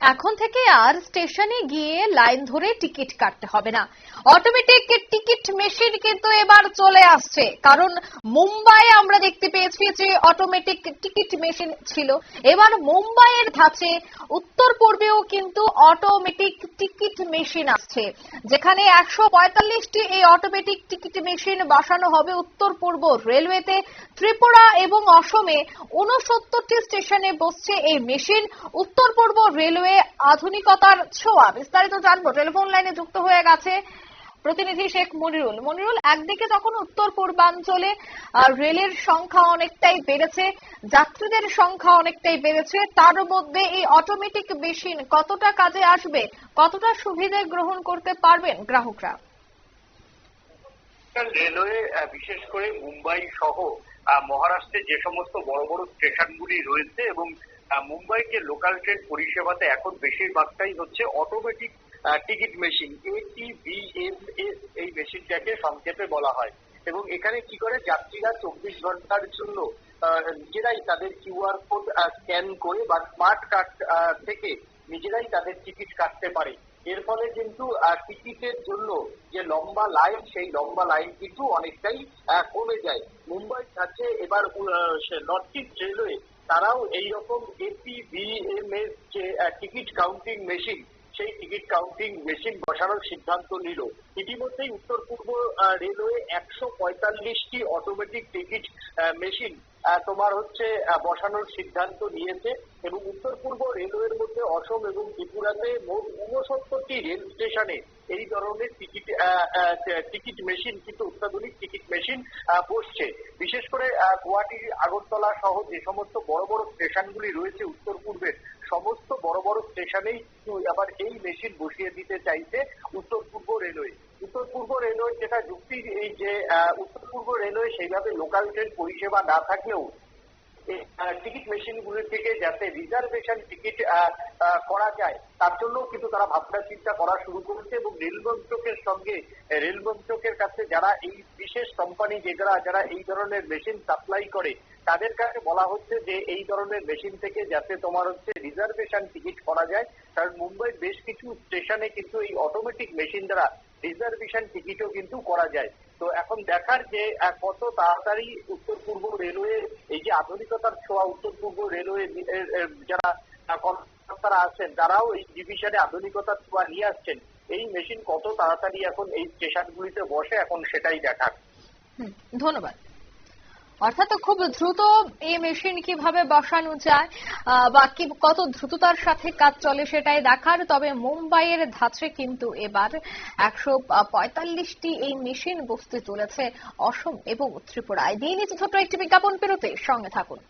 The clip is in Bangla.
এখন থেকে আর স্টেশনে গিয়ে লাইন ধরে টিকিট কাটতে হবে না। অটোমেটিক টিকিট মেশিন কিন্তু এবার চলে আসছে। কারণ মুম্বাই আমরা দেখতে পেয়েছি যে অটোমেটিক টিকিট মেশিন ছিল। এবার মুম্বাইয়ের ধাঁচে উত্তর পূর্বেও কিন্তু অটোমেটিক টিকিট মেশিন আসছে। যেখানে একশো পঁয়তাল্লিশটি এই অটোমেটিক টিকিট মেশিন বসানো হবে উত্তর পূর্ব রেলওয়েতে। ত্রিপুরা এবং অসমে উনসত্তরটি স্টেশনে বসছে এই মেশিন। উত্তর পূর্ব রেলওয়ে আধুনিকতার ছোঁয়া। বিস্তারিত জানব। টেলিফোন লাইনে যুক্ত হয়ে গেছে প্রতিনিধি শেখ মনিরুল। মনিরুল, একদিকে যখন উত্তর পূর্বাঞ্চলে রেলের সংখ্যা অনেকটাই বেড়েছে, যাত্রীদের সংখ্যা অনেকটাই বেড়েছে, তার মধ্যে এই অটোমেটিক মেশিন কতটা কাজে আসবে, কতটা সুবিধে গ্রহণ করতে পারবেন গ্রাহকরা? রেলওয়ে বিশেষ করে মুম্বাই সহ মহারাষ্ট্রে যে সমস্ত বড় বড় স্টেশনগুলি রয়েছে এবং আহ, মুম্বাইকে লোকাল ট্রেন পরিষেবাতে এখন বেশিরভাগটাই হচ্ছে অটোমেটিক টিকিট মেশিন এটিভিএমএস এই মেশিনটাকে সংক্ষেপে বলা হয়। এবং এখানে কি করে যাত্রীরা চব্বিশ ঘণ্টার জন্য নিজেরাই তাদের কিউআর কোড স্ক্যান করে বা স্মার্ট কার্ড থেকে নিজেরাই তাদের টিকিট কাটতে পারে। এর ফলে কিন্তু টিকিটের জন্য যে লম্বা লাইন সেই লম্বা লাইন কিন্তু অনেকটাই কমে যায়। মুম্বাই কাছে এবার নর্থ ইস্ট রেলওয়ে তারাও এইরকম এপিভিএমএস যে টিকিট কাউন্টিং মেশিন সেই টিকিট কাউন্টিং মেশিন বসানোর সিদ্ধান্ত নিল। ইতিমধ্যেই উত্তর পূর্ব রেলওয়ে একশো পঁয়তাল্লিশটি অটোমেটিক টিকিট মেশিন তোমার হচ্ছে বসানোর সিদ্ধান্ত নিয়েছে এবং উত্তর পূর্ব রেলওয়ের মধ্যে অসম এবং ত্রিপুরাতে মোট উনসত্তরটি রেল স্টেশনে এই ধরনের টিকিট টিকিট মেশিন কিন্তু অত্যাধুনিক টিকিট মেশিন বসছে। বিশেষ করে আহ, গুয়াহাটি আগরতলা সহ যে সমস্ত বড় বড় স্টেশনগুলি রয়েছে উত্তর পূর্বের সমস্ত বড় বড় স্টেশনেই কিন্তু আবার এই মেশিন বসিয়ে দিতে চাইছে উত্তর পূর্ব রেলওয়ে। উত্তর পূর্ব রেলওয়ে যেটা যুক্তি এই যে উত্তর পূর্ব রেলওয়ে সেইভাবে লোকাল ট্রেন পরিষেবা না থাকলেও টিকিট মেশিনগুলি থেকে যাতে রিজার্ভেশন টিকিট করা যায়, তার জন্য কিন্তু তারা ভাবনা চিন্তা করা শুরু করেছে এবং রেল মন্ত্রকের সঙ্গে রেল মন্ত্রকের কাছে যারা এই বিশেষ কোম্পানি যারা যারা এই ধরনের মেশিন সাপ্লাই করে, তাদের কাছে বলা হচ্ছে যে, এই ধরনের মেশিন থেকে যাতে তোমার হচ্ছে রিজার্ভেশন টিকিট করা যায়, কারণ মুম্বাইয়ের বেশ কিছু স্টেশনে কিন্তু এই অটোমেটিক মেশিন দ্বারা রিজার্ভেশন টিকিটও কিন্তু করা যায়। তো এখন দেখার যে কত তাড়াতাড়ি উত্তর পূর্ব রেলওয়ে, এই যে আধুনিকতার ছোঁয়া উত্তর পূর্ব রেলওয়ে যারা কর্মকর্তারা আছেন, তারাও এই ডিভিশনে আধুনিকতার ছোঁয়া নিয়ে আসছেন। এই মেশিন কত তাড়াতাড়ি এখন এই স্টেশনগুলিতে বসে, এখন সেটাই দেখার। ধন্যবাদ। অর্থাৎ খুব দ্রুত এই মেশিন কীভাবে বসানো যায় বা কি কত দ্রুততার সাথে কাজ চলে সেটাই দেখার, তবে মুম্বাইয়ের ধাঁচে কিন্তু এবার একশো পঁয়তাল্লিশটি এই মেশিন বসতে চলেছে অসম এবং ত্রিপুরায়। দিয়ে নিচে ছোট্ট একটি বিজ্ঞাপন পেরোতে, সঙ্গে থাকুন।